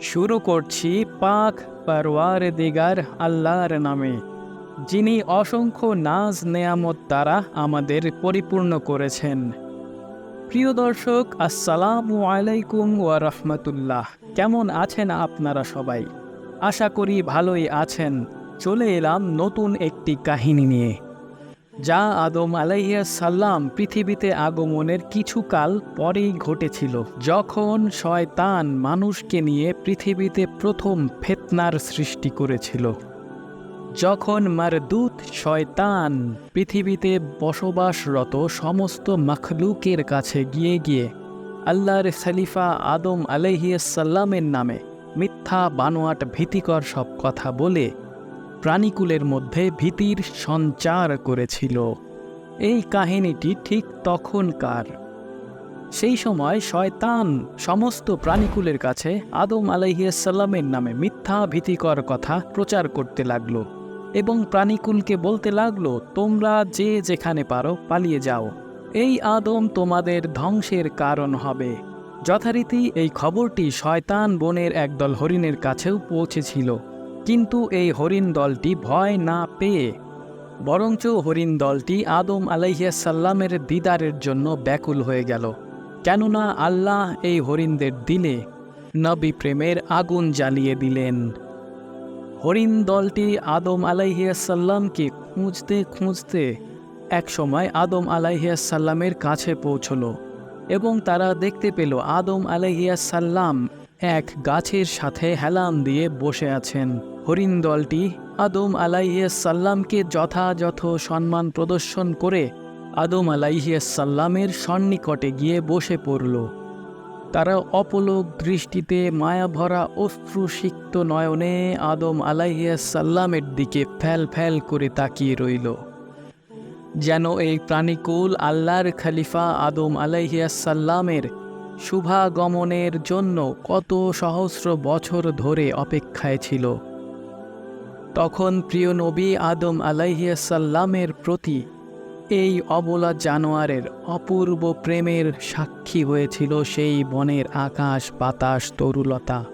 শুরু করছি পাক পারওয়ার দিগার আল্লাহর নামে, যিনি অসংখ্য নাজ নেয়ামত দ্বারা আমাদের পরিপূর্ণ করেছেন। প্রিয় দর্শক, আসসালামু আলাইকুম ওয়া রাহমাতুল্লাহ। কেমন আছেন আপনারা সবাই? আশা করি ভালোই আছেন। চলে এলাম নতুন একটি কাহিনী নিয়ে। যা আদম আলাইয়া সাল্লাম পৃথিবীতে আগমনের কিছুকাল পরেই ঘটেছিল। যখন শয়তান মানুষকে নিয়ে পৃথিবীতে প্রথম ফেতনার সৃষ্টি করেছিল। যখন মারদূত শয়তান পৃথিবীতে বসবাসরত সমস্ত মখলুকের কাছে গিয়ে গিয়ে আল্লাহর খলিফা আদম আলাইহিয়াসাল্লামের নামে মিথ্যা বানোয়াট ভীতিকর সব কথা বলে প্রাণীকুলের মধ্যে ভীতির সঞ্চার করেছিল। এই কাহিনীটি ঠিক তখনকার। সেই সময় শয়তান সমস্ত প্রাণীকুলের কাছে আদম আলাইহিয়াসাল্লামের নামে মিথ্যা, ভীতিকর কথা প্রচার করতে লাগল এবং প্রাণীকুলকে বলতে লাগল, তোমরা যে যেখানে পারো পালিয়ে যাও। এই আদম তোমাদের ধ্বংসের কারণ হবে। যথারীতি এই খবরটি শয়তান বনের একদল হরিণের কাছেও পৌঁছেছিল। কিন্তু এই হরিণ দলটি ভয় না পেয়ে, বরঞ্চ হরিণ দলটি আদম আলাইসাল্লামের দিদারের জন্য ব্যাকুল হয়ে গেল। কেননা আল্লাহ এই হরিণদের দিলে নবী প্রেমের আগুন জ্বালিয়ে দিলেন। হরিণ দলটি আদম আলাইহিয়াসাল্লামকে খুঁজতে খুঁজতে একসময় আদম আলাইহিয়াসাল্লামের কাছে পৌঁছল এবং তারা দেখতে পেল আদম আলাইহিয়াসাল্লাম এক গাছের সাথে হেলাম দিয়ে বসে আছেন। হরিণ দলটি আদম আলাইহিয়াসাল্লামকে যথাযথ সম্মান প্রদর্শন করে আদম আলাইহিয়াসাল্লামের সন্নিকটে গিয়ে বসে পড়ল। তারা অপলোক দৃষ্টিতে মায়াভরা অশ্রুসিক্ত নয়নে আদম আলাইহিয়াসাল্লামের দিকে ফ্যাল ফ্যাল করে তাকিয়ে রইল। যেন এই প্রাণীকুল আল্লাহর খালিফা আদম আলাইহিয়াসাল্লামের শুভাগমনের জন্য কত সহস্র বছর ধরে অপেক্ষায় ছিল। তখন প্রিয় নবী আদম আলাইহিয়াসাল্লামের প্রতি এই অবলা জানোয়ারের অপূর্ব প্রেমের সাক্ষী হয়েছিল সেই বনের আকাশ, বাতাস, তরুলতা।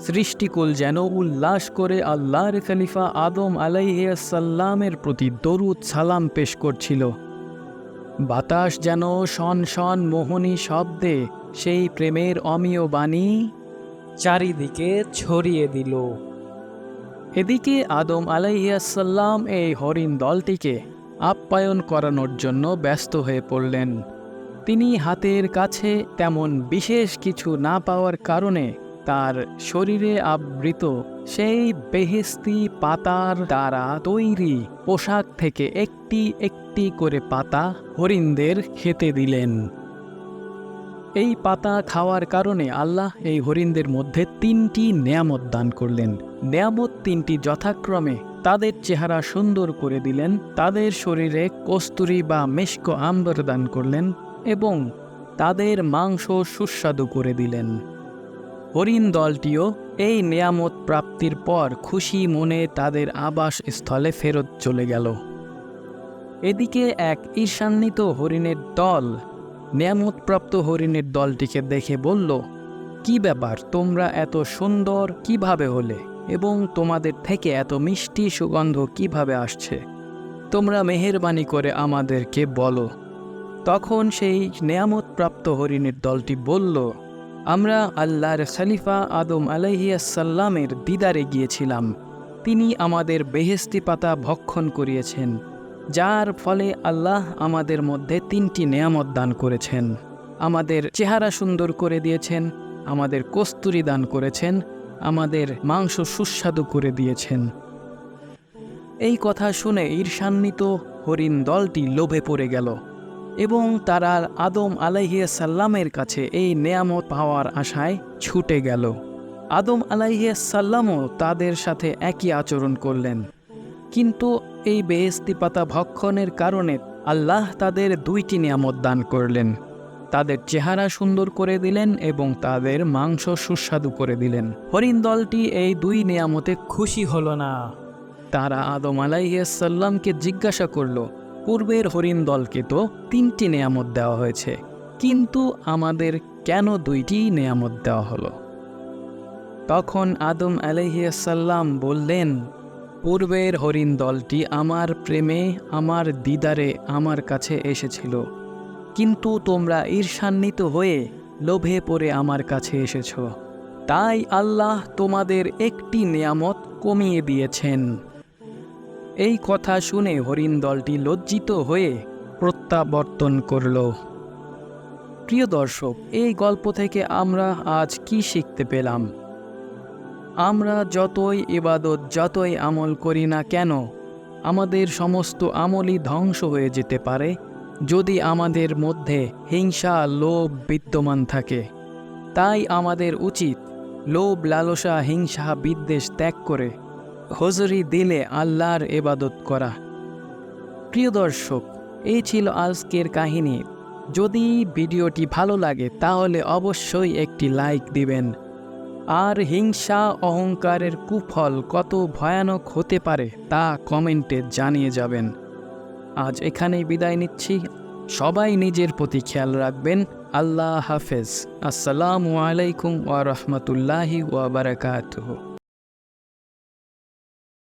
সৃষ্টিকুল যেন উল্লাস করে আল্লাহর খলিফা আদম আলাইসাল্লামের প্রতি দরুদ সালাম পেশ করছিল। বাতাস যেন শন শন মোহনী শব্দে সেই প্রেমের অমীয় বাণী চারিদিকে ছড়িয়ে দিল। এদিকে আদম আলাইসাল্লাম এই হরিণ দলটিকে আপ্যায়ন করানোর জন্য ব্যস্ত হয়ে পড়লেন। তিনি হাতের কাছে তেমন বিশেষ কিছু না পাওয়ার কারণে তার শরীরে আবৃত সেই বেহেস্তি পাতার দ্বারা তৈরি পোশাক থেকে একটি একটি করে পাতা হরিণদের খেতে দিলেন। এই পাতা খাওয়ার কারণে আল্লাহ এই হরিণদের মধ্যে তিনটি নেয়ামত দান করলেন। নেয়ামত তিনটি যথাক্রমে তাদের চেহারা সুন্দর করে দিলেন, তাদের শরীরে কস্তুরি বা মেশক আম্বর দান করলেন এবং তাদের মাংস সুস্বাদু করে দিলেন। হরিণ দলটিও এই নেয়ামত প্রাপ্তির পর খুশি মনে তাদের আবাস স্থলে ফেরত চলে গেল। এদিকে এক ঈর্ষান্বিত হরিণের দল নেয়ামতপ্রাপ্ত হরিণের দলটিকে দেখে বলল, কি ব্যাপার? তোমরা এত সুন্দর কীভাবে হলে? এবং তোমাদের থেকে এত মিষ্টি সুগন্ধ কীভাবে আসছে? তোমরা মেহেরবানি করে আমাদেরকে বলো। তখন সেই নেয়ামতপ্রাপ্ত হরিণের দলটি বলল আমরা আল্লাহর খলিফা আদম আলাইহিয়াসাল্লামের দিদারে গিয়েছিলাম। তিনি আমাদের বেহেস্তি পাতা ভক্ষণ করিয়েছেন, যার ফলে আল্লাহ আমাদের মধ্যে তিনটি নেয়ামত দান করেছেন। আমাদের চেহারা সুন্দর করে দিয়েছেন, আমাদের কস্তুরি দান করেছেন, আমাদের মাংস সুস্বাদু করে দিয়েছেন। এই কথা শুনে ঈর্ষান্বিত হরিণ দলটি লোভে পড়ে গেল। এবং তারা আদম আলাইহিয়াসাল্লামের কাছে এই নেয়ামত পাওয়ার আশায় ছুটে গেল। আদম আলাইহিয়াসাল্লামও তাদের সাথে একই আচরণ করলেন। কিন্তু এই বেহেস্তি পাতা ভক্ষণের কারণে আল্লাহ তাদের দুইটি নিয়ামত দান করলেন। তাদের চেহারা সুন্দর করে দিলেন এবং তাদের মাংস সুস্বাদু করে দিলেন। হরিণ দলটি এই দুই নিয়ামতে খুশি হল না। তারা আদম আলাইসাল্লামকে জিজ্ঞাসা করল পূর্বের হরিণ দলকে তো তিনটি নেয়ামত দেওয়া হয়েছে, কিন্তু আমাদের কেন দুইটি নেয়ামত দেওয়া হলো? তখন আদম আলহিয়াসাল্লাম বললেন, পূর্বের হরিণ দলটি আমার প্রেমে, আমার দিদারে, আমার কাছে এসেছিল। কিন্তু তোমরা ঈর্ষান্বিত হয়ে লোভে পড়ে আমার কাছে এসেছ। তাই আল্লাহ তোমাদের একটি নিয়ামত কমিয়ে দিয়েছেন। এই কথা শুনে হরিণ দলটি লজ্জিত হয়ে প্রত্যাবর্তন করল। প্রিয় দর্শক, এই গল্প থেকে আমরা আজ কি শিখতে পেলাম? আমরা যতই ইবাদত, যতই আমল করি না কেন, আমাদের সমস্ত আমলই ধ্বংস হয়ে যেতে পারে যদি আমাদের মধ্যে হিংসা, লোভ বিদ্যমান থাকে। তাই আমাদের উচিত লোভ লালসা হিংসা বিদ্বেষ ত্যাগ করে হজরি দিলে আল্লাহর এবাদত করা। প্রিয় দর্শক, এই ছিল আজকের কাহিনী। যদি ভিডিওটি ভালো লাগে, তাহলে অবশ্যই একটি লাইক দিবেন। আর হিংসা, অহংকারের কুফল কত ভয়ানক হতে পারে, তা কমেন্টে জানিয়ে যাবেন। আজ এখানেই বিদায় নিচ্ছি। সবাই নিজের প্রতি খেয়াল রাখবেন। আল্লাহ হাফেজ। আসসালামু আলাইকুম ওয়া রাহমাতুল্লাহি ওয়া বারাকাতুহু।